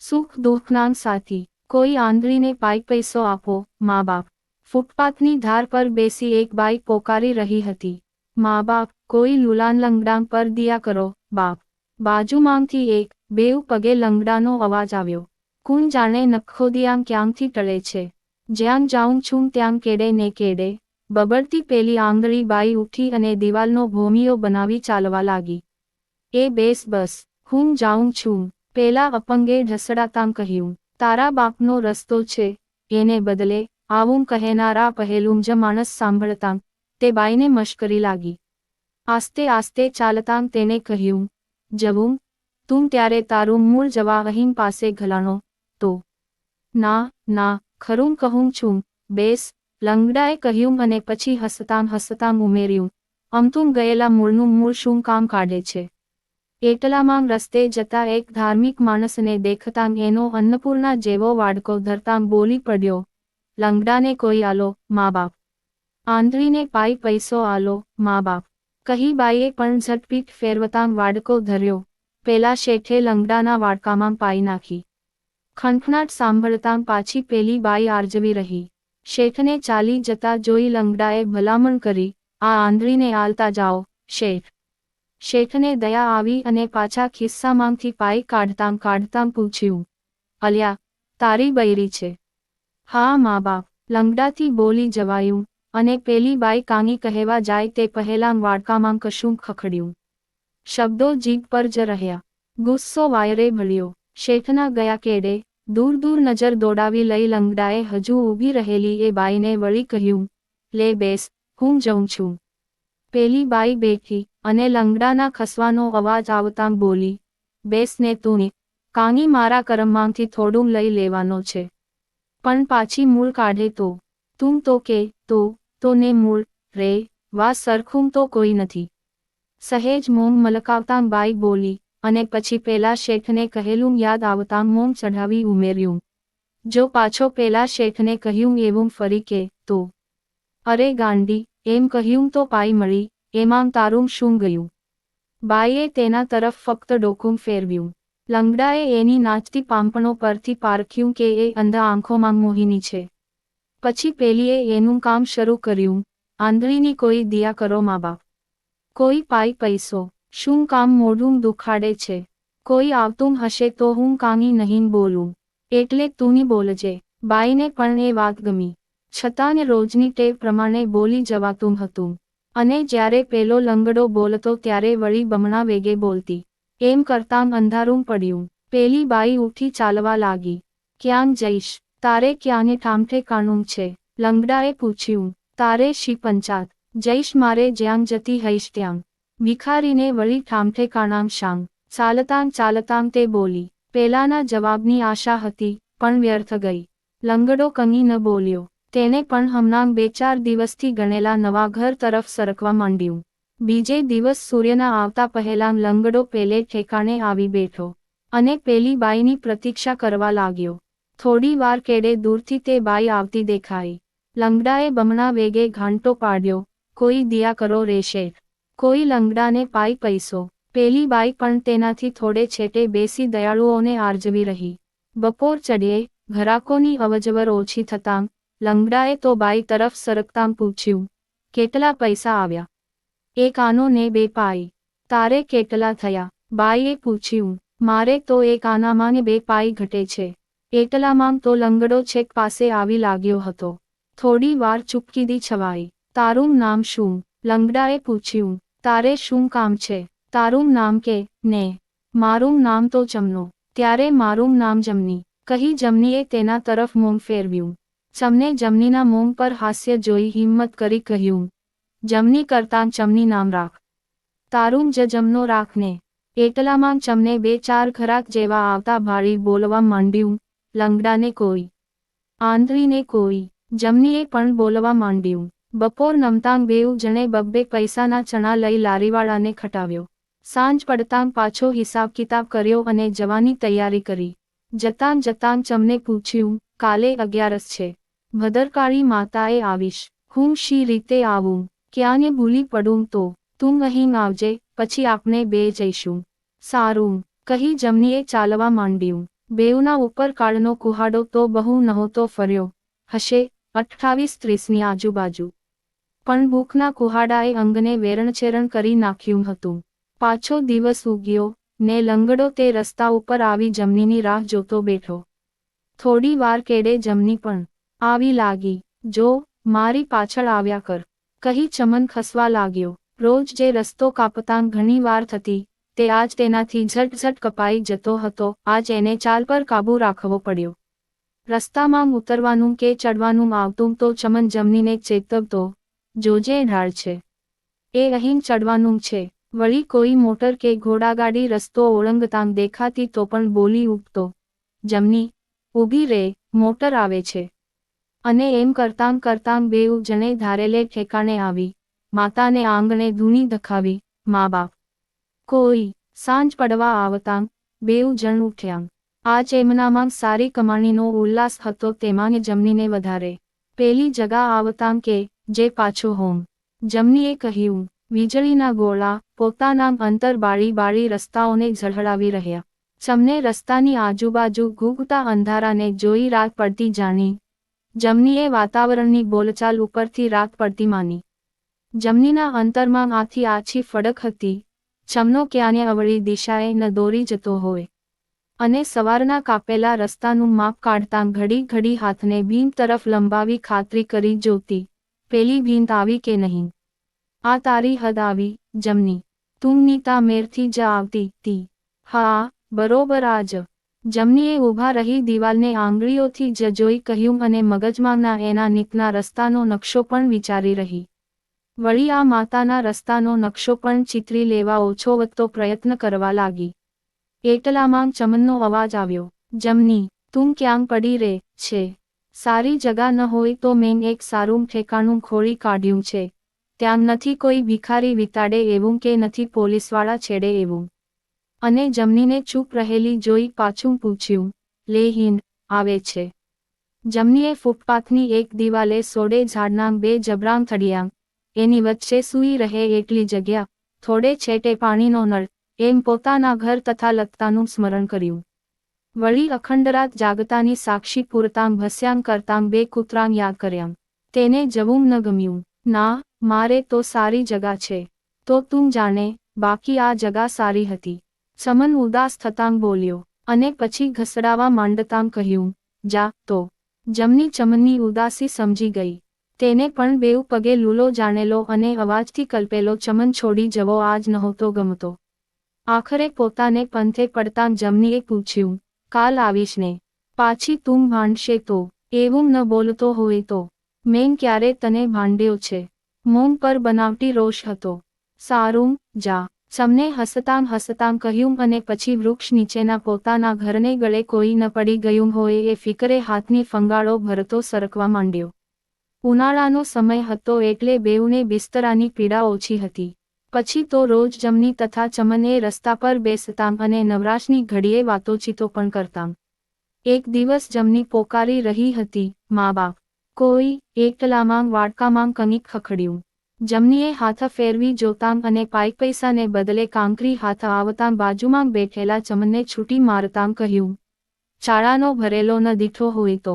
સુખ દુઃખના સાથી, કોઈ આંધળીને પાઈ પૈસો આપો, મા બાપ. ફૂટપાથની ધાર પર બેસી એક બાઈ પોકારી રહી હતી. મા બાપ, કોઈ લુલાન લંગડાંગ પર દિયા કરો, બાપ. બાજુમાંથી એક, બેઉ પગે લંગડાનો અવાજ આવ્યો. કુણ જાણે નખોદિયામ ક્યાંથી ટળે છે. જ્યાં જાઉં છું ત્યાં કેડે ને કેડે. બબડતી પેલી આંગળી બાઈ ઉઠી અને દિવાલનો ભૂમિયો બનાવી ચાલવા લાગી. એ બેસ બસ, હું જાઉં છું. પેલા અપંગે ઢસડાતામ કહ્યું, તારા બાપનો રસ્તો છે, એને બદલે આવું કહેનારા પહેલું જ માણસ સાંભળતાં તે બાઈને મશ્કરી લાગી. આસ્તે આસ્તે ચાલતાં તેને કહ્યું, જવું, તું ત્યારે તારું મૂળ જવા અહીં પાસે ઘલાણો, તો. ના ના, ખરું કહું છું, બેસ, લંગડાએ કહ્યું અને પછી હસતાં હસતાં ઉમેર્યું અમતું ગયેલા મૂળનું મૂળ શું કામ કાઢે છે? એટલામાં રસ્તે જતા એક ધાર્મિક માણસને દેખતાં એનો અન્નપૂર્ણા જેવો વાડકો ધરતાં બોલી પડ્યો. લંગડાને કોઈ આલો, મા બાપ. આંધળીને પાઈ પૈસો આલો, મા બાપ. કહી બાઈએ પણ ઝટપીટ ફેરવતાં વાડકો ધર્યો. પેલા શેઠે લંગડાના વાડકામાં પાઈ નાખી. ખંખનાટ સાંભળતાં પાછી પેલી બાઈ આર્જવી રહી. શેઠને ચાલી જતા જોઈ લંગડાએ ભલામણ કરી, આ આંધળીને આલતા જાઓ, શેઠ. શેઠને દયા આવી અને પાછા ખિસ્સામાંથી પાઈ કાઢતાં કાઢતાં પૂછ્યું, અલ્યા, તારી બૈરી છે. હા, મા બાપ, લંગડાથી બોલી જવાયું અને પેલી બાઈ કાંગી કહેવા જાય તે પહેલાં વાડકામાં કશું ખખડ્યું. શબ્દો જીભ પર જ રહ્યા. ગુસ્સો વાયરે ભળ્યો. શેઠના ગયા કેડે દૂર દૂર નજર દોડાવી લઈ લંગડાએ હજુ ઊભી રહેલી એ બાઈને વળી કહ્યું, લે બેસ, હું જઉં છું. પેલી બાઈ બેઠી અને લંગડાના ખસવાનો અવાજ આવતા બોલી, બેસને તું કાંગી મારા કરમમાંથી થોડું લઈ લેવાનો છે. પણ પાછી મૂળ કાઢે તો. તું તો કે, તો તો ને મૂળ, રે, વા સરખું તો કોઈ નથી. સહેજ મોમ મલકાવતા બાઈ બોલી અને પછી પેલા શેઠને કહેલું યાદ આવતાં મોમ ચઢાવી ઉમેર્યું. જો પાછો પેલા શેઠને કહ્યું એવું ફરી કે, તો, અરે ગાંડી એમ કહ્યું તો પાઈ મળી, એમાં તારું શું ગયું? બાઈએ તેના તરફ ફક્ત ડોકું ફેરવ્યું. લંગડાએ એની નાચતી પાંપણો પરથી પારખ્યું કે એ અંધ આંખોમાં મોહિની છે. પછી પેલીએ એનું કામ શરૂ કર્યું, આંધળીની કોઈ દિયા કરો મા બાપ. કોઈ પાઈ પૈસો, શું કામ મોઢું દુખાડે છે? કોઈ આવતું હશે તો હું કાંગી નહીં બોલું. એટલે તુંની બોલજે. બાઈને પણ એ વાત ગમી. છતાં રોજની ટેવ પ્રમાણે બોલી જવાતું હતું. અને જ્યારે પેલો લંગડો બોલતો ત્યારે વળી બમણા વેગે બોલતી. એમ કરતાં અંધારું પડ્યું. પેલી બાઈ ઉઠી ચાલવા લાગી. ક્યાં જઈશ? તારે ક્યાંને ઠામઠે કાણું છે? લંગડાએ પૂછ્યું. તારે શી પંચાત? જઈશ મારે જ્યાં જતી હઈશ ત્યાં. ભિખારીને વળી ઠામઠે કાણામ શાંગ. ચાલતાં ચાલતાં તે બોલી. પેલાના જવાબની આશા હતી, પણ વ્યર્થ ગઈ. લંગડો કંઈ ન બોલ્યો. તેને પણ હમણાં બે ચાર દિવસથી ગણેલા નવા ઘર તરફ સરકવા માંડ્યું. બીજે દિવસ સૂર્યના આવતા પહેલા લંગડો પેલે ઠેકાણે આવી બેઠો અને પેલી બાઈની પ્રતીક્ષા કરવા લાગ્યો. થોડી વાર કેડે દૂરથી તે બાઈ આવતી દેખાઈ. લંગડાએ બમણા વેગે ઘાંટો પાડ્યો, કોઈ દિયા કરો રેશે કોઈ લંગડાને પાઈ પૈસો. પેલી બાઈ પણ તેનાથી થોડે છેટે બેસી દયાળુઓને આરજવી રહી. બપોર ચડીએ ઘરાકોની અવજવર ઓછી થતાં લંગડાએ તો બાઈ તરફ સરકતાં પૂછ્યું, કેટલા પૈસા આવ્યા? એક આનો ને બે પાઈ. તારે કેટલા થયા? બાઈએ પૂછ્યું, મારે તો એક આનામાં બે પાઈ ઘટે છે. એટલામાં તો લંગડો છેક પાસે આવી લાગ્યો હતો. થોડી વાર ચૂપકીદી છવાઈ. તારું નામ શું? લંગડાએ પૂછ્યું, તારે શું કામ છે? તારું નામ કે? ને. મારું નામ તો જમનો. ત્યારે મારું નામ જમની. કહી જમનીએ તેના તરફ મોં ફેરવ્યું. સમને જમનીના મોમ પર હાસ્ય જોઈ હિંમત કરી કહ્યું, જમની કરતાં ચમની નામ રાખ. તારું જ જમનો રાખને. એટલામાં ચમને બે ચાર ખરાક જેવા આવતા ભાળી બોલવા માંડ્યું, લંગડાને કોઈ. આંધળીને કોઈ. જમનીએ પણ બોલવા માંડ્યું. બપોર નમતાંગ બેઉ જણે બબ્બે પૈસાના ચણા લઈ લારીવાળાને ખટાવ્યો. સાંજ પડતાં પાછો હિસાબ કિતાબ કર્યો અને જવાની તૈયારી કરી. જતાં જતાં ચમને પૂછ્યું, કાલે અગિયારસ છે. ભદરકાળી માતાએ આવીશ. હું શી રીતે આવું? ક્યાંને ભૂલી પડું તો? તું અહીં આવજે, પછી આપણે બે જઈશું. સારું. કહી જમનીએ ચાલવા માંડ્યું. બેઉના ઉપર કાળનો કુહાડો તો બહુ નહોતો ફર્યો. હશે, અઠ્ઠાવીસ ત્રીસની આજુબાજુ. પણ ભૂખના કુહાડાએ અંગને વેરણછેરણ કરી નાખ્યું હતું. પાછો દિવસ ઉગ્યો, ને લંગડો તે રસ્તા ઉપર આવી જમનીની રાહ જોતો બેઠો. થોડી વાર કેડે જમની પણ આવી લાગી. જો, મારી પાછળ આવ્યા કર. કહી ચમન ખસવા લાગ્યો. રોજ જે રસ્તો કાપતાંગ ઘણી વાર થતી, તે આજ તેનાથી ઝટઝટ કપાઈ જતો હતો. આજ એને ચાલ પર કાબૂ રાખવો પડ્યો. રસ્તામાં ઉતરવાનું કે ચડવાનું આવતું તો ચમન જમનીને ચેતવતો, જોજે ઢાળ છે. એ અહીં ચડવાનું છે. વળી કોઈ મોટર કે ઘોડાગાડી રસ્તો ઓળંગતાં દેખાતી તો પણ બોલી ઉઠતો જમની, ઊભી રે, મોટર આવે છે. અને એમ કરતાં કરતાં બેઉ જણે ધારેલે ઠેકાણે આવી. માતાને આંગણે ધૂણી ધખાવી મા બાપ. કોઈ, સાંજ પડવા આવતાં. બેઉ જણ ઉઠ્યા. આજ એમનામાં સારી કમાણીનો ઉલ્લાસ હતો તેમાં જમનીને વધારે. પેલી જગા આવતાં કે જે પાછો હોમ. જમનીએ કહ્યું, વીજળીના ગોળા પોતાના અંતર બાળી બાળી રસ્તાઓને ઝળહળાવી રહ્યા. ચમને રસ્તાની આજુબાજુ ઘૂગતા અંધારાને જોઈ રાત પડતી જાણી. જમનીએ વાતાવરણની બોલચાલ ઉપરથી રાત પડતી માની. જમનીના અંતરમાં આથી આછી ફડક હતી. ચમનો ક્યાંને અવળી દિશાએ ન દોરી જતો હોય. અને સવારના કાપેલા રસ્તાનું માપ કાઢતા ઘડી ઘડી હાથને ભીંત તરફ લંબાવી ખાતરી કરી જોતી, પેલી ભીંત આવી કે નહીં? આ તારી હદ આવી, જમની. તું નીતા મેરથી જ આવતી તી. હા, બરોબર આજ જમનીએ ઊભા રહી દિવાલને આંગળીઓથી જ જોઈ કહ્યું અને મગજમાંના એના નીકના રસ્તાનો નકશો પણ વિચારી રહી. વળી આ માતાના રસ્તાનો નકશો પણ ચિત્રી લેવા ઓછો વધતો પ્રયત્ન કરવા લાગી. એટલામાં ચમનનો અવાજ આવ્યો, જમની, તું ક્યાં પડી રે છે? સારી જગા ન હોય તો મેં એક સારું ઠેકાણું ખોળી કાઢ્યું છે. ત્યાં નથી કોઈ ભિખારી વિતાડે એવું કે નથી પોલીસવાળા છેડે એવું. અને જમનીને ચૂપ રહેલી જોઈ પાછું પૂછ્યું, લે હિંદ આવે છે. જમનીએ ફૂટપાથની એક દિવાલે સોડે ઝાડના બે જબરામ થડિયાંગ એની વચ્ચે સૂઈ રહે એટલી જગ્યા, થોડે છેટે પાણીનો નળ, એમ પોતાના ઘર તથા લગતાનું સ્મરણ કર્યું. વળી અખંડરાત જાગતાની સાક્ષી પૂરતામ ભસ્યાંગ કરતાં બે કૂતરામ યાદ કર્યાંગ તેને જવું ન ગમ્યું, ના, મારે તો સારી જગા છે. તો તું જાણે, બાકી આ જગા સારી હતી. ચમન ઉદાસ થતાં બોલ્યો, અને પછી ઘસડાવા માંડતાં કહ્યું, જા, તો. જમની ચમનની ઉદાસી સમજી ગઈ. તેને પણ બેઉ પગે લૂલો જાણેલો અને અવાજથી કલ્પેલો ચમન છોડી જવો આજ નહોતો ગમતો. આખરે પોતાને પંથે પડતાં જમનીએ પૂછ્યું, કાલ આવીશ ને પાછી તું ભાંડશે તો? એવું ન બોલતો હોય તો? મેં ક્યારે તને ભાંડ્યો છે? મોમ પર બનાવટી રોષ હતો. સારું, જા. સમને હસતાં હસતાં કહ્યું અને પછી વૃક્ષ નીચેના પોતાના ઘરને ગળે કોઈ ન પડી ગયું હોય એ ફિકરે હાથની ફંગાળો ભરતો સરકવા માંડ્યો. ઉનાળાનો સમય હતો એટલે બેઉને બિસ્તરાની પીડા ઓછી હતી. પછી તો રોજ જમની તથા ચમને રસ્તા પર બેસતાં અને નવરાશની ઘડીએ વાતોચીતો પણ કરતાં. એક દિવસ જમની પોકારી રહી હતી, મા બાપ. કોઈ એકલામાં વાડકામાં કંઈક ખખડ્યું. જમનીએ હાથ ફેરવી જોતાં અને પાઇક પૈસાને બદલે કાંકરી હાથ આવતાં બાજુમાં બેઠેલા ચમનને છૂટી મારતાં કહ્યું, ચાળાનો ભરેલો ન દીઠો હોય તો.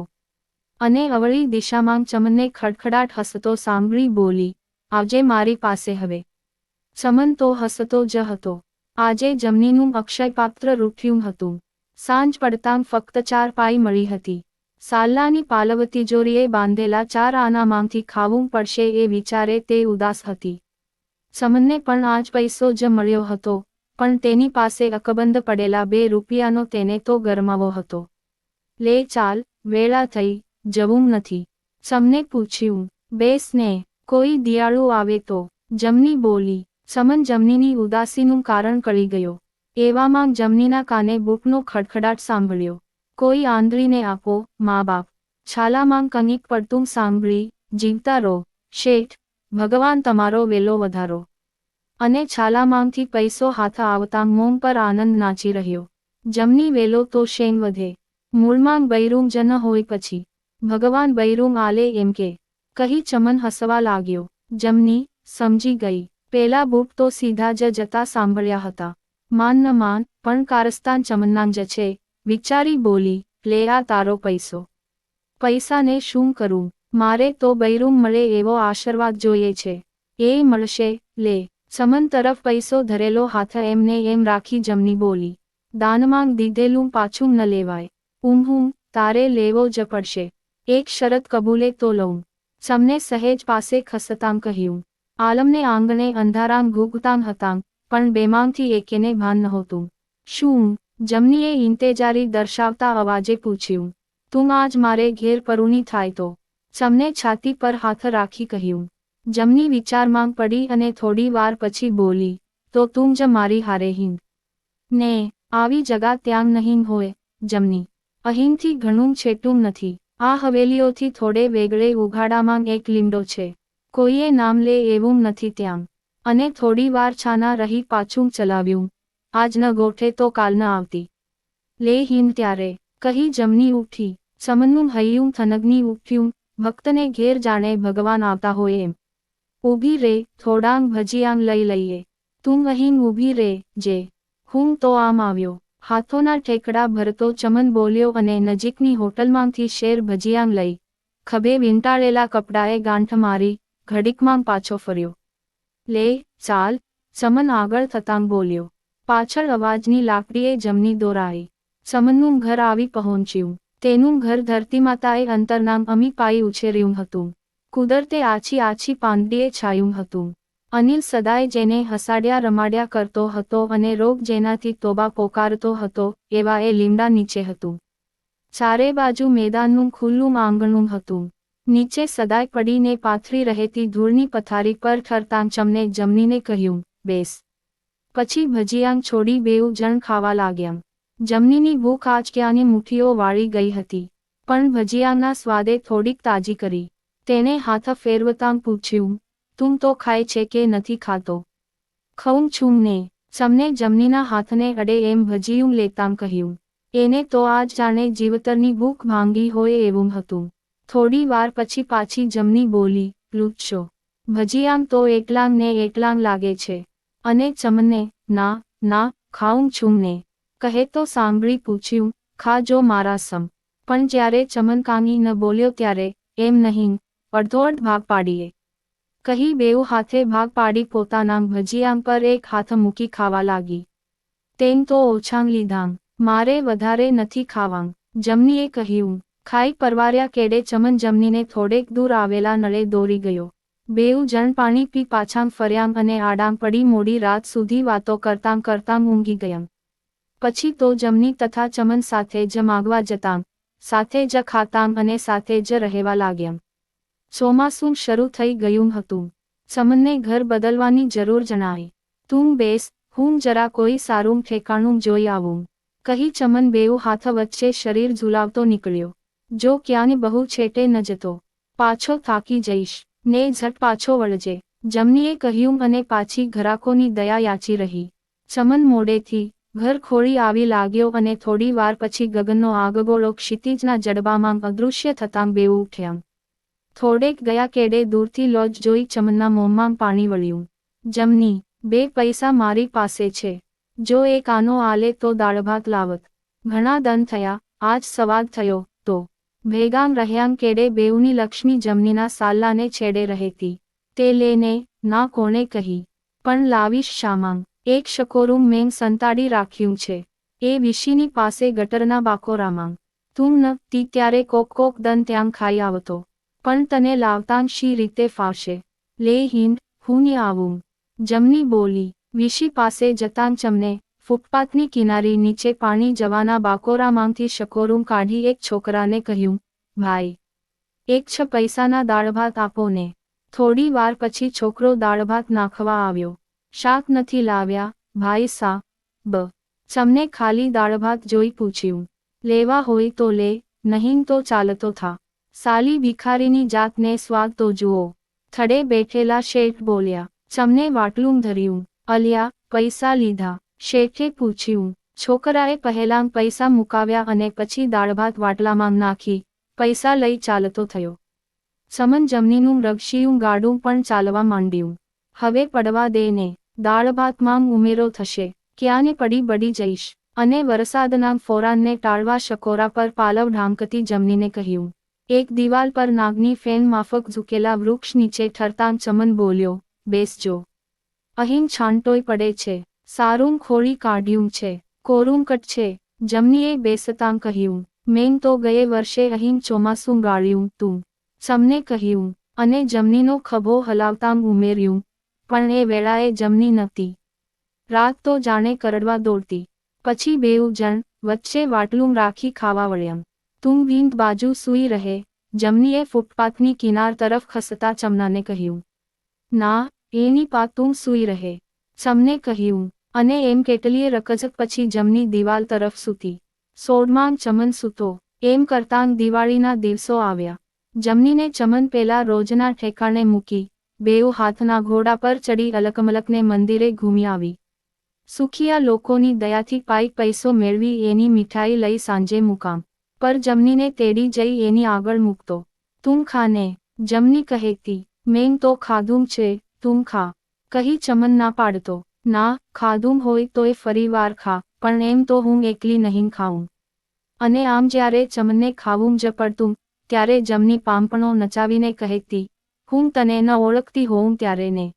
અને અવળી દિશામાં ચમનને ખડખડાટ હસતો સાંભળી બોલી, આવજે મારી પાસે હવે. ચમન તો હસતો જ હતો. આજે જમનીનું અક્ષયપાત્ર રૂઠ્યું હતું. સાંજ પડતાં ફક્ત ચાર પાઈ મળી હતી. સાલ્લાની પાલવતી જોરીએ બાંધેલા ચાર આનામાંથી ખાવું પડશે એ વિચારે તે ઉદાસ હતી. સમનને પણ આજ પૈસો જ મળ્યો હતો, પણ તેની પાસે અકબંધ પડેલા બે રૂપિયાનો તેને તો ગરમાવો હતો. લે ચાલ, વેળા થઈ, જવું નથી. સમને પૂછ્યું બેસ ને કોઈ દિયાળુ આવે તો? જમની બોલી, સમન જમનીની ઉદાસીનું કારણ કળી ગયો. એવામાં જમનીના કાને બુકનો ખડખડાટ સાંભળ્યો. કોઈ આંધળીને આપો, મા બાપ. છાલામાં કંઈક પડતું સાંભળી, જીવતા રહો. શેઠ, ભગવાન તમારો વેલો વધારો. અને છાલામાંથી પૈસો હાથ આવતા મોમ પર આનંદ નાચી રહ્યો. જમની વેલો તો શેમ વધે. મૂળમાં બૈરૂમ જન હોય પછી. ભગવાન બૈરૂમ આલે એમ કે. કહી ચમન હસવા લાગ્યો. જમની, સમજી ગઈ. પેલા બુટ તો સીધા જ જતા સાંભળ્યા હતા. માન ન માન, પણ કારસ્તાન ચમનના જ છે. વિચારી બોલી, લે આ તારો પૈસો. પૈસાને શું કરું? મારે તો બૈરૂમ મળે એવો આશીર્વાદ જોઈએ છે. એ મળશે, લે. સમન તરફ પૈસો ધરેલો હાથ એમને એમ રાખી જમની બોલી, દાનમાં દીધેલું પાછું ન લેવાય. ઊંઘું તારે લેવો જ પડશે. એક શરત કબૂલે તો લઉં. સમને સહેજ પાસે ખસતામ કહ્યું. આલમને આંગણે અંધારામ ઘૂગતામ હતામ, પણ બેમાંથી એકેને ભાન નહોતું. શું જમનીએ ઇંતેજારી દર્શાવતા અવાજે પૂછ્યું, તું આજ મારે ઘેર પરુની થાય તો? સમને છાતી પર હાથ રાખી કહ્યું, જમની વિચારમાં પડી અને થોડી વાર પછી બોલી, તો તું જ મારી હારે હિંદ ને, આવી જગા ત્યાં નહીં હોય, જમની. અહીંથી ઘણું છેટું નથી. આ હવેલીઓથી થોડે વેગળે ઉઘાડામાં એક લીમડો છે. કોઈએ નામ લે એવું નથી ત્યાં. અને થોડી વાર છાના રહી પાછું ચલાવ્યું. આજ ન ગોઠે તો કાલ ન આવતી. લે હિમ ત્યારે, કહી જમની ઉઠી, સમનનું હૈયું થનગની ઉઠ્યું, ભક્તને ઘેર જાણે ભગવાન આવતા હોય એમ. ઊભી રે, થોડાંગ ભજીયાંગ લઈ લઈએ. તું અહીં ઊભી રે, જે. હું તો આમ આવ્યો. હાથોના ઠેકડા ભરતો ચમન બોલ્યો અને નજીકની હોટલમાંથી શેર ભજીયાંગ લઈ. ખભે વીંટાળેલા કપડાએ ગાંઠ મારી, ઘડીકમાં પાછો ફર્યો. લે, ચાલ. સમન આગળ થતાં બોલ્યો. પાછળ અવાજની લાકડીએ જમની દોરાઈ. ચમનનું ઘર આવી પહોંચ્યું. તેનું ઘર ધરતીમાતાએ અંતરનામ અમી પાઈ ઉછેર્યું હતું. કુદરતે આછી આછી પાંદડીએ છાયું હતું. અનિલ સદાય જેને હસાડ્યા રમાડ્યા કરતો હતો અને રોગ જેનાથી તોબા પોકારતો હતો, એવા એ લીમડા નીચે હતું. ચારે બાજુ મેદાનનું ખુલ્લું આંગણું હતું. નીચે સદાય પડીને પાથરી રહેતી ધૂળની પથારી પર ઠરતાં ચમને જમનીને કહ્યું, બેસ. પછી ભજીયાંગ છોડી બેઉ જણ ખાવા લાગ્યા. જમનીની ભૂખ આંચક્યાની મુઠ્ઠીઓ વાળી ગઈ હતી, પણ ભજીયાના સ્વાદે થોડીક તાજી કરી. તેને હાથ ફેરવતાં પૂછ્યું, તું તો ખાય છે કે નથી ખાતો? ખઉં છું ને. સમને જમનીના હાથને અડે એમ ભજીયું લેતામ કહ્યું, એને તો આજ જાણે જીવતરની ભૂખ ભાંગી હોય એવું હતું. થોડી વાર પછી પાછી જમની બોલી લૂચશો ભજીયામ તો એકલાંગ ને એકલાંગ લાગે છે. અને ચમને, ના ના, ખાઉં છું ને. કહે તો સાંભળી પૂછ્યું, ખાજો મારા સમ. પણ જ્યારે ચમન કાંગી ન બોલ્યો ત્યારે એમ નહીં અડધો અડધ ભાગ પાડીએ. કહી બેઉ હાથે ભાગ પાડી પોતાના ભજીયામ પર એક હાથ મૂકી ખાવા લાગી. તેમ તો ઓછાંગ લીધાંગ મારે વધારે નથી ખાવાંગ જમનીએ કહ્યું, ખાઈ પરવાર્યા કેડે ચમન જમનીને થોડેક દૂર આવેલા નળે દોરી ગયો. બેઉ જણ પાણી પી પાછામ ફર્યામ અને આડામ પડી મોડી રાત સુધી વાતો કરતાં કરતાં ઊંઘી ગયમ. પછી તો જમની તથા ચમન સાથે જ માગવા જતાં સાથે જ ખાતામ અને સાથે જ રહેવા લાગ્યમ. ચોમાસું શરૂ થઈ ગયું હતું. ચમનને ઘર બદલવાની જરૂર જણાઈ. તું બેસ, હું જરા કોઈ સારું ઠેકાણું જોઈ આવું. કહી ચમન બેઉ હાથ વચ્ચે શરીર ઝુલાવતો નીકળ્યો. જો ક્યાંને બહુ છેટે ન જતો, પાછો થાકી જઈશ. ને ઝટ પાછો વળજે. જમનીએ કહ્યું અને પાછી ઘરાકોની દયા યાચી રહી. ચમન મોડેથી ઘર ખોળી આવી લાગ્યો અને થોડી વાર પછી ગગનનો આગગોળો ક્ષિતિજના જડબામાં અદૃશ્ય થતાં બેવું ઉઠ્યા. થોડેક ગયા કેડે દૂરથી લોજ જોઈ ચમનના મોંમાં પાણી વળ્યું. જમની, બે પૈસા મારી પાસે છે. જો એક આનો આલે તો દાળભાત લાવત. ઘણા દન થયા, આજ સવાદ થયો, તો ભેગામ રહ્યાંગ કેડે બેઉની લક્ષ્મી જમનીના સાલ્લાને છેડે રહેતી. તે લેને, ના કોણે કહી. પણ લાવીશ શામાંગ. એક શકોરું મેં સંતાડી રાખ્યું છે. એ વિશીની પાસે ગટરના બાકોરામાંગ તું ન, તી ત્યારે કોક કોક દન ત્યાં ખાઈ આવતો. પણ તને લાવતાં શી રીતે ફાવશે? લે હિંદ હું આવું જમની બોલી. વિશી પાસે જતાં ચમને ફૂટપાથની કિનારી નીચે પાણી જવાના બાકોરામાંથી શકોરું કાઢી એક છોકરાને કહ્યું, ભાઈ, એક છ પૈસાના દાળભાત આપો ને. થોડી વાર પછી છોકરો દાળભાત નાખવા આવ્યો. શાક નથી લાવ્યા, ભાઈ સા, બ, ચમને ખાલી દાળભાત જોઈ પૂછ્યું, લેવા હોય તો લે, નહીં તો ચાલતો થા. સાલી ભિખારીની જાતને સ્વાદ તો જુઓ. થડે બેઠેલા શેઠ બોલ્યા, ચમને વાટલું ધર્યું, અલ્યા, પૈસા લીધા. શેઠે પૂછ્યું, છોકરાએ પહેલાં પૈસા મુકાવ્યા અને પછી દાળભાત વાટલામાં નાખી, પૈસા લઈ ચાલતો થયો. સમન જમનીનું રગશિયું ગાડું પણ ચાલવા માંડ્યું. હવે પડવા દે ને, દાળભાતમાં ઉમેરો થશે, ક્યાંને પડી બડી જઈશ અને વરસાદના ફોરાનને ટાળવા શકોરા પર પાલવ ઢાંકતી જમનીને કહ્યું, એક દિવાલ પર નાગની ફેન માફક ઝૂકેલા વૃક્ષ નીચે ઠરતાં ચમન બોલ્યો, બેસજો. અહીં છાંટોય પડે છે. સારું ખોળી કાઢ્યું છે, કોરું કટ છે, જમનીએ બેસતાં કહ્યું, મેં તો ગયે વર્ષે અહીં ચોમાસું ગાળ્યું તું. સમને કહ્યું, અને જમનીનો ખભો હલાવતાં ઉમેર્યું, પણ એ વેળાએ જમની નહોતી. રાત તો જાણે કરડવા દોડતી. પછી બેઉ જણ વચ્ચે વાટલું રાખી ખાવા વળ્યમ તું ભીંત બાજુ સૂઈ રહે. જમનીએ ફૂટપાથની કિનાર તરફ ખસતા ચમનાને કહ્યું, ના, એની પા તું સૂઈ રહે. સમને કહ્યું અને એમ કેટલીય રકઝક પછી જમની દિવાલ તરફ સૂતી. સોળમાં ચમન સૂતો. એમ કરતાં દિવાળીના દિવસો આવ્યા. જમનીને ચમન પેલા રોજના ઠેકાણે મૂકી, બેઉ હાથના ઘોડા પર ચડી અલકમલકને મંદિરે ઘૂમી આવી. સુખિયા લોકોની દયાથી પાઈ પૈસો મેળવી એની મીઠાઈ લઈ સાંજે મુકામ. પર જમનીને તેડી જઈ એની આગળ મૂકતો. તું ખાને? જમની કહેતી. મેં તો ખાધું છે. તું ખા કહી ચમન ના પાડતો. ના, ખાધું હોય તોય ફરીવાર ખા, પણ એમ તો હું એકલી નહીં ખાઉં. અને આમ જ્યારે ચમને ખાવું જ પડતું, ત્યારે જમની પાંપણો નચાવીને કહેતી, હું તને ન ઓળખતી હોઉં ત્યારે ને.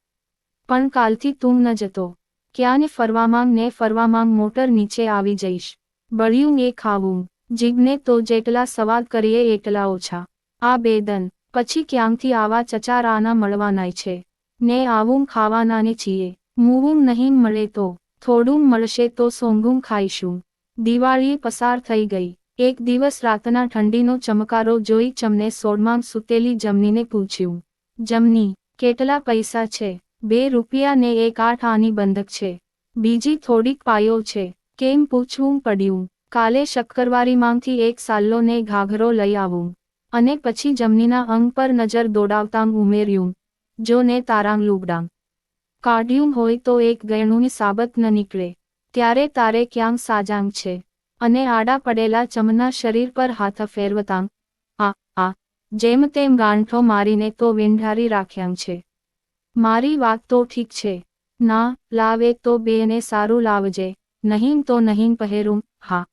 પણ કાલથી તું ન જતો. ક્યાંને ફરવામાં ને ફરવામાં મોટર નીચે આવી જઈશ. બળ્યું એ ખાવું. જીભને તો જેટલા સવાદ કરીએ એટલા ઓછા. આ બેદન પછી ક્યાંથી આવા ચચારાના મળવાનાય છે. ને આવું ખાવાનાને છીએ. મૂવું નહીં મળે તો, થોડું મળશે તો સોંગું ખાઈશું. દિવાળી પસાર થઈ ગઈ. એક દિવસ રાતના ઠંડીનો ચમકારો જોઈ ચમને સોળમાં સૂતેલી જમનીને પૂછ્યું, જમની, કેટલા પૈસા છે? બે રૂપિયા ને એક આઠ આની બંધક છે. બીજી થોડીક પાયો છે. કેમ પૂછવું પડ્યું? કાલે શક્કરવારીમાંથી એક સાલ્લો ને ઘાઘરો લઈ આવું. અને પછી જમનીના અંગ પર નજર દોડાવતાં ઉમેર્યું, જો ને તારાંગ લુગડાંગ કાઢ્યું હોય તો એક ગયણું સાબત ન નીકળે. ત્યારે તારે ક્યાંક સાજાંગ છે? અને આડા પડેલા ચમના શરીર પર હાથ ફેરવતાં, આ આ, જેમ તેમ ગાંઠો મારીને તો વિંઢારી રાખ્યાંગ છે. મારી વાત તો ઠીક છે. ના, લાવે તો બેને સારું લાવજે, નહીં તો નહીં પહેરું, હા.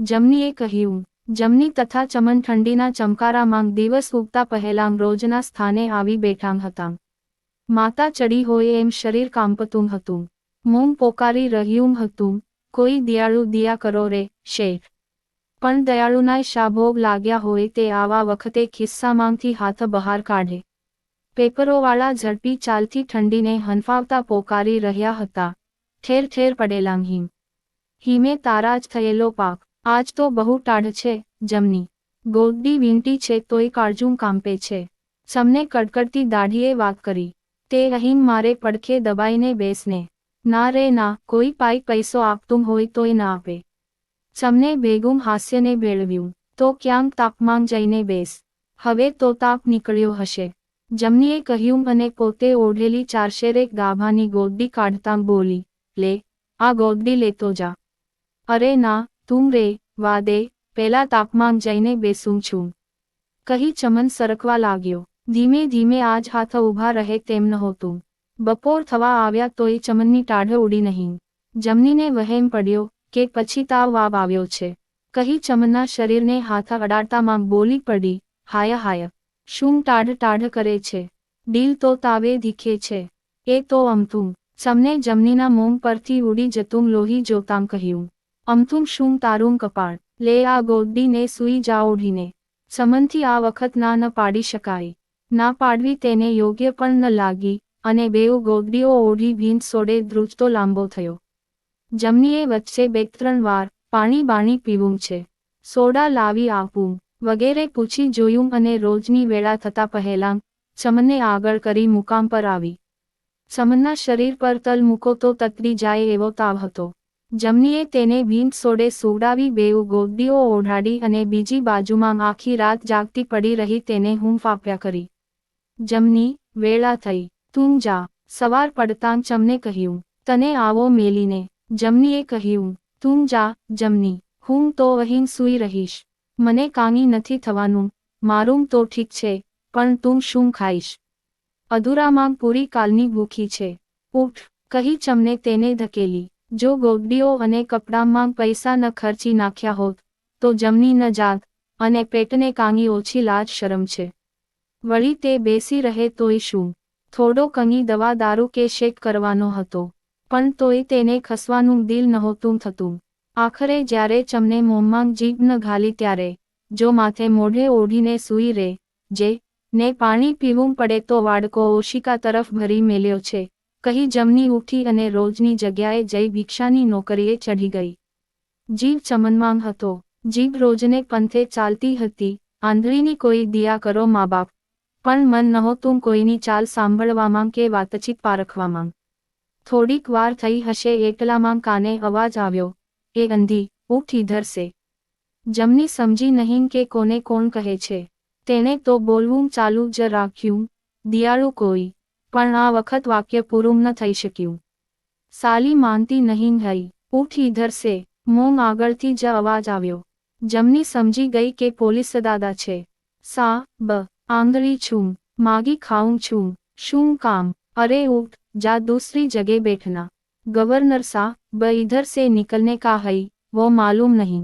જમનીએ કહ્યું, જમની તથા ચમન ઠંડીના ચમકારામાં દિવસ ઉગતા પહેલાં રોજના સ્થાને આવી બેઠાં હતાં. માતા ચડી હોય એમ શરીર કાંપતું હતું. મોં પોકારી રહ્યું હતું. કોઈ દયાળુ દિયા કરો રે, શેઠ. પણ દયાળુનાય શાભોગ લાગ્યા હોય તે આવા વખતે ખિસ્સામાંથી હાથ બહાર કાઢે. પેપરોવાળા ઝડપી ચાલથી ઠંડીને હંફાવતા પોકારી રહ્યા હતા. ઠેર ઠેર પડેલા હિમ. હિમે તારા જ થયેલો પાક. આજ તો બહુ ટાઢ છે, જમની. ગોડડી વીંટી છે તોય કાળજું કાંપે છે. સમને કડકડતી દાઢીએ વાત કરી. તે અહીં મારે પડખે દબાઈને બેસને. ના રે ના, કોઈ પાઈ પૈસો આપતું હોય તોય ના આપે. ચમને ભેગું હાસ્યને ભેળવ્યું. તો ક્યાંક તાપમાન જઈને બેસ. હવે તો તાપ નીકળ્યો હશે. જમનીએ કહ્યું અને પોતે ઓઢેલી ચારશેરેક ગાભાની ગોદડી કાઢતા બોલી, લે, આ ગોદડી લેતો જા. અરે ના, તું રે, વાદે, પેલા તાપમાન જઈને બેસું છું. કહી ચમન સરકવા લાગ્યો. ધીમે ધીમે આજ હાથ ઊભા રહે તેમ નહોતું. બપોર થવા આવ્યા તોય ચમનની ટાઢ ઉડી નહીં. જમનીને વહેમ પડ્યો કે પછી તાવ વાવ આવ્યો છે. કહી ચમનના શરીરને હાથ અડાડતામાં બોલી પડી, હાય હાય, શું ટાઢ ટાઢ કરે છે? ડીલ તો તાવે દીખે છે. એ તો અમથું. સમને જમનીના મોમ પરથી ઉડી જતું લોહી જોતામ કહ્યું, અમથું, શું તારું કપાળ? લે આ ગોદડીને સૂઈ જા ઢીને સમનથી આ વખત ના ન પાડી શકાય. ના પાડવી તેને યોગ્ય પણ ન લાગી અને બેઉ ગોદડીઓ ઓઢી ભીંત સોડે ધ્રુજતો લાંબો થયો. જમનીએ વચ્ચે બે ત્રણ વાર પાણી બાણી પીવું છે. સોડા લાવી આપું, વગેરે પૂછી જોયું અને રોજની વેળા થતા પહેલાં ચમને આગળ કરી મુકામ પર આવી. ચમનના શરીર પર તલ મૂકો તો તતરી જાય એવો તાવ હતો. જમનીએ તેને ભીંત સોડે સુવડાવી બેઉ ગોદડીઓ ઓઢાડી અને બીજી બાજુમાં આખી રાત જાગતી પડી રહી તેને હૂંફ આપ્યા કરી. જમની, વેળા થઈ. તું જા. સવાર પડતાં ચમને કહ્યું. તને આવો મેલીને. જમનીએ કહ્યું. તું જા, જમની. હું તો અહીં સૂઈ રહીશ. મને કાંગી નથી થવાનું. મારું તો ઠીક છે. પણ તું શું ખાઈશ? અધૂરામાં પૂરી કાલની ભૂખી છે. ઉઠ. કહી ચમને તેને ધકેલી. જો ગોગડીઓ અને કપડામાં પૈસા ન ખર્ચી નાખ્યા હોત, તો જમની ન જાત અને પેટને કાંગી ઓછી લાજ શરમ છે. વળી તે બેસી રહે તોય શું? થોડો કંગી દવા દારૂ કે શેક કરવાનો હતો, પણ તોય તેને ખસવાનું દિલ નહોતું થતું. આખરે જ્યારે ચમને મોંમાં જીભ ન ઘાલી ત્યારે, જો માથે મોઢે ઓઢીને સૂઈ રે, જે, ને પાણી પીવું પડે તો વાડકો ઓશિકા તરફ ભરી મેલ્યો છે, કહી જમની ઉઠી અને રોજની જગ્યાએ જઈ ભિક્ષાની નોકરીએ ચઢી ગઈ. જીભ ચમનમાં હતો, જીભ રોજને પંથે ચાલતી હતી, આંધળીની કોઈ દિયા કરો મા બાપ પણ મન નહોતું કોઈની ચાલ સાંભળવામાં કે વાતચીત પારખવામાં. થોડીક વાર થઈ હશે એટલામાં કાને અવાજ આવ્યો, એ અંધી ઉઠ ધરશે. જમની સમજી નહીં કે કોને કોણ કહે છે. તેણે તો બોલવું ચાલુ જ રાખ્યું, દિયાળુ કોઈ, પણ આ વખત વાક્ય પૂરું ન થઈ શક્યું. સાલી માનતી નહીં હઈ, ઉઠ ધરશે. મોંગ આગળથી જ અવાજ આવ્યો, જમની સમજી ગઈ કે પોલીસ દાદા છે. સા, બ આંગળી છું માગી ખાઉં છું શું કામ અરે ઉઠ જા दूसरी जगह बैठना गवर्नर सा ब इधर से निकलने का है वो मालूम नहीं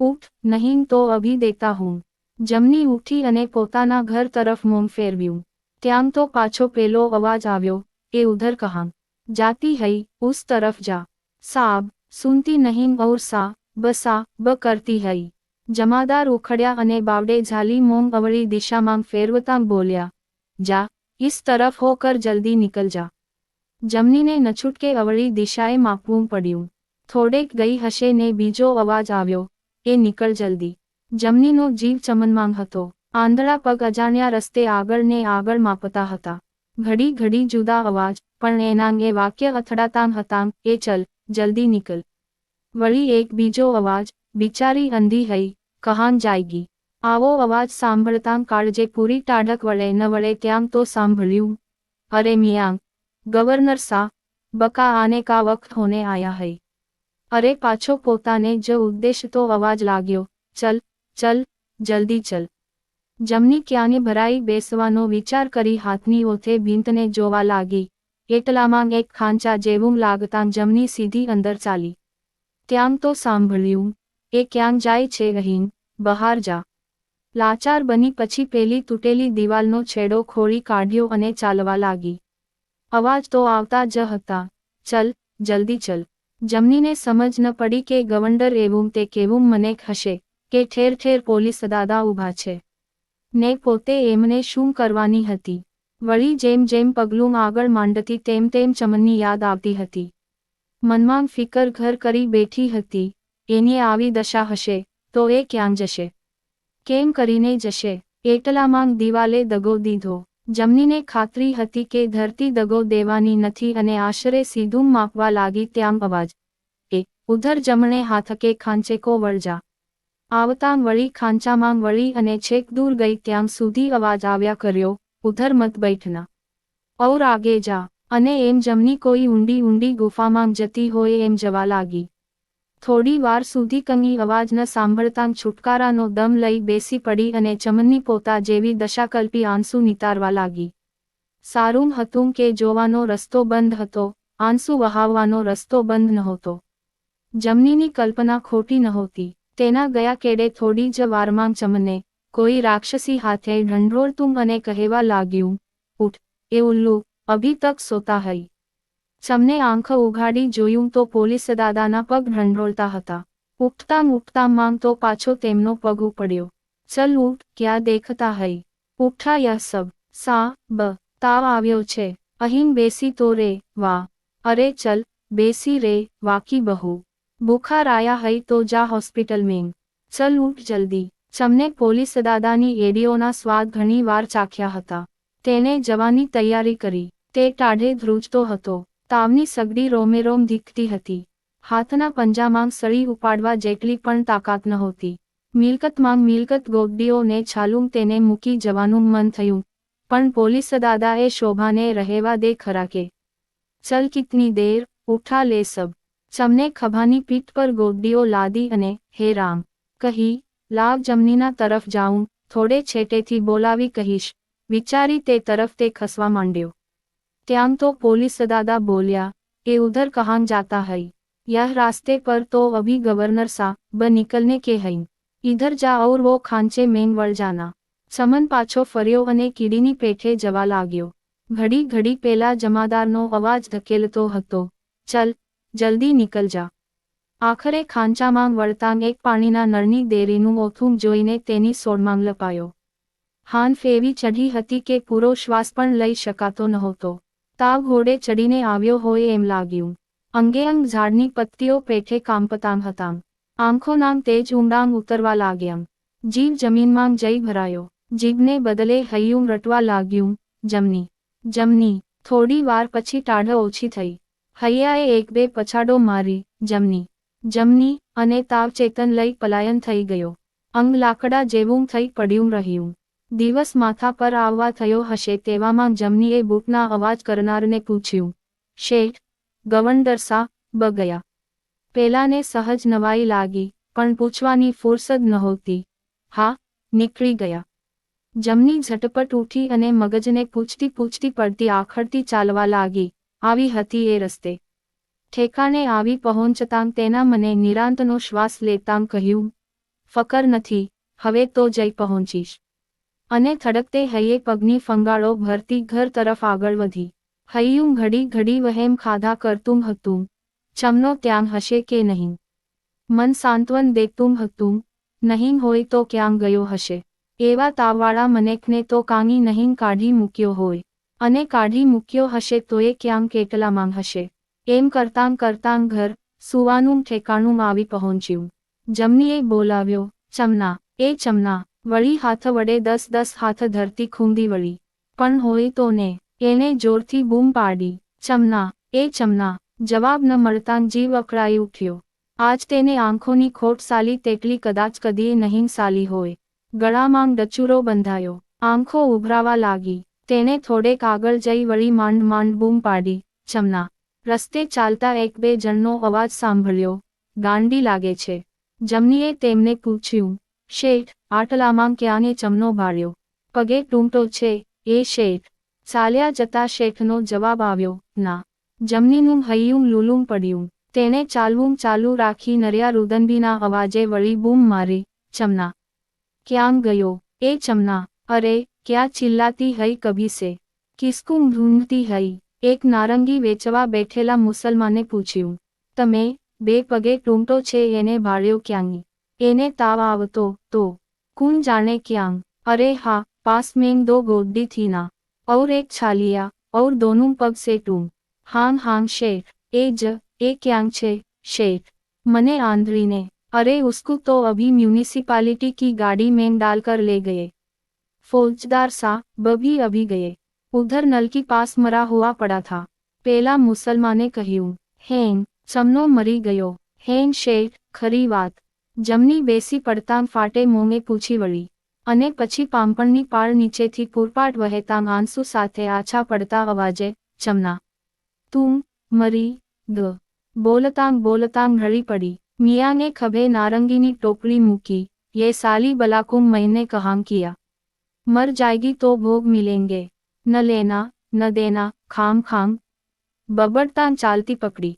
ઉઠ નહીં તો અભી દેતા હું જમની ઉઠી અને પોતાના ઘર તરફ મોં ફેરવ્યું ત્યાં તો પાછો પેલો અવાજ આવ્યો એ ઉધર કહાં જાતી હઈ ઉસ તરફ જા સાબ સુનતી નહીં ઔર સા બસા બ કરતી હઈ જમાદાર ઉખડ્યા અને બાવડે ઝાલી મોંગ અવળી દિશામાં ફેરવતા બોલ્યા, જા ઇસ તરફ હોકર જલ્દી નિકલ જા. જમનીને નછૂટકે અવળી દિશાએ માપવું પડ્યું. થોડેક ગઈ હશે ને બીજો અવાજ આવ્યો, એ નીકળ જલ્દી. જમનીનો જીવ ચમનમાં હતો. આંધળા પગ અજાણ્યા રસ્તે આગળ ને આગળ માપતા હતા. ઘડી ઘડી જુદા અવાજ, પણ એનાંગે વાક્ય અથડાતાંગ હતાં, એ ચલ, જલ્દી નીકળ. વળી એક બીજો અવાજ બિચારી અંધી હઈ, કહાન જાયગી. આવો અવાજ સાંભળતાં કાળજે પૂરી ટાઢક વળે ન વળે ત્યાં તો સાંભળ્યું. અરે મિયાંગ, ગવર્નર સા, બકા આને કા વખત હોને આયા હૈ અરે પાછો પોતાને જ ઉદ્દેશતો અવાજ લાગ્યો, ચલ ચલ, જલ્દી ચલ. જમની ક્યાંને ભરાઈ બેસવાનો વિચાર કરી હાથની ઓથે ભીંતને જોવા લાગી. એટલામાં એક ખાંચા જેવું લાગતાં જમની સીધી અંદર ચાલી. ત્યાં તો સાંભળ્યું. એ ક્યાં જાય છે રહીન, બહાર જા. લાચાર બની પછી પેલી તૂટેલી દિવાલનો છેડો ખોળી કાઢ્યો અને ચાલવા લાગી. અવાજ તો આવતા જ હતા, ચલ, જલ્દી ચલ. જમનીને સમજ ન પડી કે ગવંડર એવું તે કેવું મને હશે કે ઠેર ઠેર પોલીસ દાદા ઊભા છે. ને પોતે એમને શું કરવાની હતી? વળી જેમ જેમ પગલું આગળ માંડતી તેમ તેમ ચમનની યાદ આવતી હતી. મનમાં ફિકર ઘર કરી બેઠી હતી એની આવી દશા હશે, તો એ ક્યાં જશે? કેમ કરીને જશે? એટલામાં દિવાલે દગો દીધો. જમનીને ખાતરી હતી કે ધરતી દગો દેવાની નથી અને આશરે સીધું માપવા લાગી ત્યાં અવાજ. એ, ઉધર જમણે હાથકે ખાંચેકો વળજા. આવતાં વળી ખાંચામાં વળી અને છેક દૂર ગઈ ત્યાં સુધી અવાજ આવ્યા કર્યો, ઉધર મત બેઠના. ઔર આગે જા. અને એમ જમની કોઈ ઊંડી ઊંડી ગુફામાં જતી હોય એમ જવા લાગી. થોડી વાર સુધી કંઈ અવાજ ન સાંભળતાં છુટકારાનો દમ લઈ બેસી પડી અને ચમનની પોતા જેવી દશાકલ્પી આંસુ નિતારવા લાગી. સારું હતું કે જોવાનો રસ્તો બંધ હતો, આંસુ વહાવવાનો રસ્તો બંધ નહોતો. જમનીની કલ્પના ખોટી નહોતી. તેના ગયા કેડે થોડી જ વારમાં ચમને, કોઈ રાક્ષસી હાથે ઢંઢોળતું મને કહેવા લાગ્યું. ઉઠ, એ ઉલ્લુ, અભી તક સોતા હઈ. ચમને આંખ ઉઘાડી જોયું તો પોલીસ દાદાના પગ ઢંઢોળતા હતા. ઉઠતાં ઉપતામ માંગ તો પાછો તેમનો પગ પડ્યો ચલ ઉઠ, ક્યાં દેખતા હઈ? ઉઠા યા સબ. સા, બ. તાવ આવ્યો છે. અહીં બેસી તો રે વાહ અરે ચલ, બેસી રે, વાકી બહુ. બુખાર આયા હઈ તો જા હોસ્પિટલ મેં. ચલ ઉઠ જલ્દી. ચમને પોલીસ દાદાની એડીઓના સ્વાદ ઘણી વાર ચાખ્યા હતા. તેને જવાની તૈયારી કરી. તે ટાઢે ધ્રુજતો હતો. તાવની સગડી રોમેરોમ ધીકતી હતી. હાથના પંજામાં સળી ઉપાડવા જેટલી પણ તાકાત નહોતી. મિલકતમાં મિલકત ગોગડીઓને છાલું તેને મૂકી જવાનું મન થયું. પણ પોલીસ દાદાએ શોભાને રહેવા દે ખરા કે ચલ કિતની દેર, ઉઠા લે સબ. ચમને ખભાની પીઠ પર ગોદડીઓ લાદી અને, હે રામ. કહી લાવ જમનીના તરફ જાઉં. થોડે છેટેથી બોલાવી કહીશ. વિચારી તે તરફ તે ખસવા માંડ્યો. ત્યાં તો पुलिस दादा बोलिया ए उधर कहाँ जाता है यह रास्ते पर तो अभी गवर्नर सा નિકલને કે के ઇધર જા जा વો ખાંચે મેન વળ જાના. સમન પાછો ફર્યો અને કીડીની પેઠે જવા લાગ્યો. ઘડી ઘડી પેલા જમાદારનો અવાજ ધકેલતો હતો, ચલ, જલ્દી નિકલ જા. આખરે ખાંચામાં વળતાં એક પાણીના નળની દેરીનું ઓથું જોઈને તેની સોળમાં લપાયો. હાન ફેવી ચઢી હતી કે પૂરો શ્વાસ પણ લઈ શકાતો નહોતો. તાવ ઘોડે ચડીને આવ્યો હોય એમ લાગ્યું. અંગે અંગ ઝાડની પત્તીઓ પેઠે કાંપતામ હતામ આંખોનામ તેજ ઊંડામ ઉતરવા લાગ્યામ જીવ જમીનમાં જઈ ભરાયો. જીભને બદલે હૈયું રટવા લાગ્યું. જમની. જમની. થોડી વાર પછી ટાઢ ઓછી થઈ. હૈયાએ એક બે પછાડો મારી. જમની. જમની અને તાવ ચેતન લઈ પલાયન થઈ ગયો. અંગ લાકડા જેવું થઈ પડ્યું રહ્યું. દિવસ માથા પર આવવા થયો હશે તેવામાં જમનીએ બૂટના અવાજ કરનારને પૂછ્યું, શેઠ ગવંડરસા બ ગયા પેલાને સહજ નવાઈ લાગી, પણ પૂછવાની ફુરસદ નહોતી. હા, નીકળી ગયા. જમની ઝટપટ ઉઠી અને મગજને પૂછતી પૂછતી પડતી આખડતી ચાલવા લાગી. આવી હતી એ રસ્તે. ઠેકાને આવી પહોંચતાં તેના મને નિરાંતનો શ્વાસ લેતાં કહ્યું, ફકર નથી, હવે તો જઈ પહોંચીશ. અને થડકતે હૈયે પગની ફંગાળો ભરતી ઘર તરફ આગળ વધી. હૈયું ઘડી ઘડી વહેમ ખાધા કરતું હતું ચમનો ત્યાં હશે કે નહીં? મન સાંત્વન દેતું હતું નહીં હોય તો ક્યાં ગયો હશે? એવા તાવવાળા મનેકને તો કાંગી નહીં કાઢી મૂક્યો હોય. અને કાઢી મૂક્યો હશે તો એ ક્યાં કેટલામાં હશે? એમ કરતાં કરતાં ઘર સુવાનું ઠેકાણું આવી પહોંચ્યું. જમનીએ બોલાવ્યો, ચમના, એ ચમના વળી હાથ વડે દસ દસ હાથ ધરતી ખૂંદી વળી. પણ હોય તો ને, એને જોરથી બૂમ પાડી. ચમના, એ ચમના, જવાબ ન મળતાં જીવ અકળાઈ ઉઠ્યો. આજ તેને આંખોની ખોટ સાલી તેટલી કદાચ કદીએ નહીં સાલી હોય. ગળામાં ડચુરો બંધાયો. આંખો ઉભરાવા લાગી. તેને થોડેક આગળ જઈ વળી માંડ માંડ બૂમ પાડી. ચમના, રસ્તે ચાલતા એક બે જણનો અવાજ સાંભળ્યો. ગાંડી લાગે છે. જમનીએ તેમને પૂછ્યું, શેઠ આટલામાં ક્યાંને ચમનો ભાળ્યો પગે ટૂંટો છે, એ શેઠ. ચાલ્યા જતા શેઠનો જવાબ આવ્યો, ના. જમનીનું હૈયું લૂલું પડ્યું. તેને ચાલવું ચાલુ રાખી નર્યા રુદનબીના અવાજે વળી બૂમ મારી, ચમના. ક્યાં ગયો? એ ચમના. અરે, ક્યાં ચિલ્લાતી હઈ કભી સે? કિસકું ઢૂંઢતી હઈ? એક નારંગી વેચવા બેઠેલા મુસલમાને પૂછ્યું, તમે, બે પગે ટૂંટો છે, એને ભાળ્યો ક્યાંની? એને તાવ આવતો તો कौन जाने क्यांग अरे हाँ पास में दो गोदी थी ना और एक छालिया और दोनों पग से टूम हांग हांग शेठ ए ज એ ક્યાં છે શેઠ મને આંધળીને અરે ઉસકો તો અભી म्यूनिसिपालिटी की गाड़ी में डालकर ले गए फौजदार सा बभी अभी गए उधर नल की पास मरा हुआ पड़ा था પેલા મુસલમાને કહ્યું હેન ચમનો મરી ગયો હેન શેઠ ખરી વાત જમની બેસી પડતાં ફાટે મોંને પૂછી વળી. અને પછી પાંપણની પાળ નીચેથી પૂરપાટ વહેતા આંસુ સાથે આછા પડતા અવાજે ચમના તું, મરી, દ. બોલતાંગ બોલતાંગ ઘળી પડી. મિયાને ખભે નારંગીની ટોપલી મૂકી, યે સાલી બલાકુમ મહિને કહામ કિયા? મર જાયગી તો ભોગ મિલેંગે. ન લેના, ન દેના, ખામ ખામ. બબડતાં ચાલતી પકડી.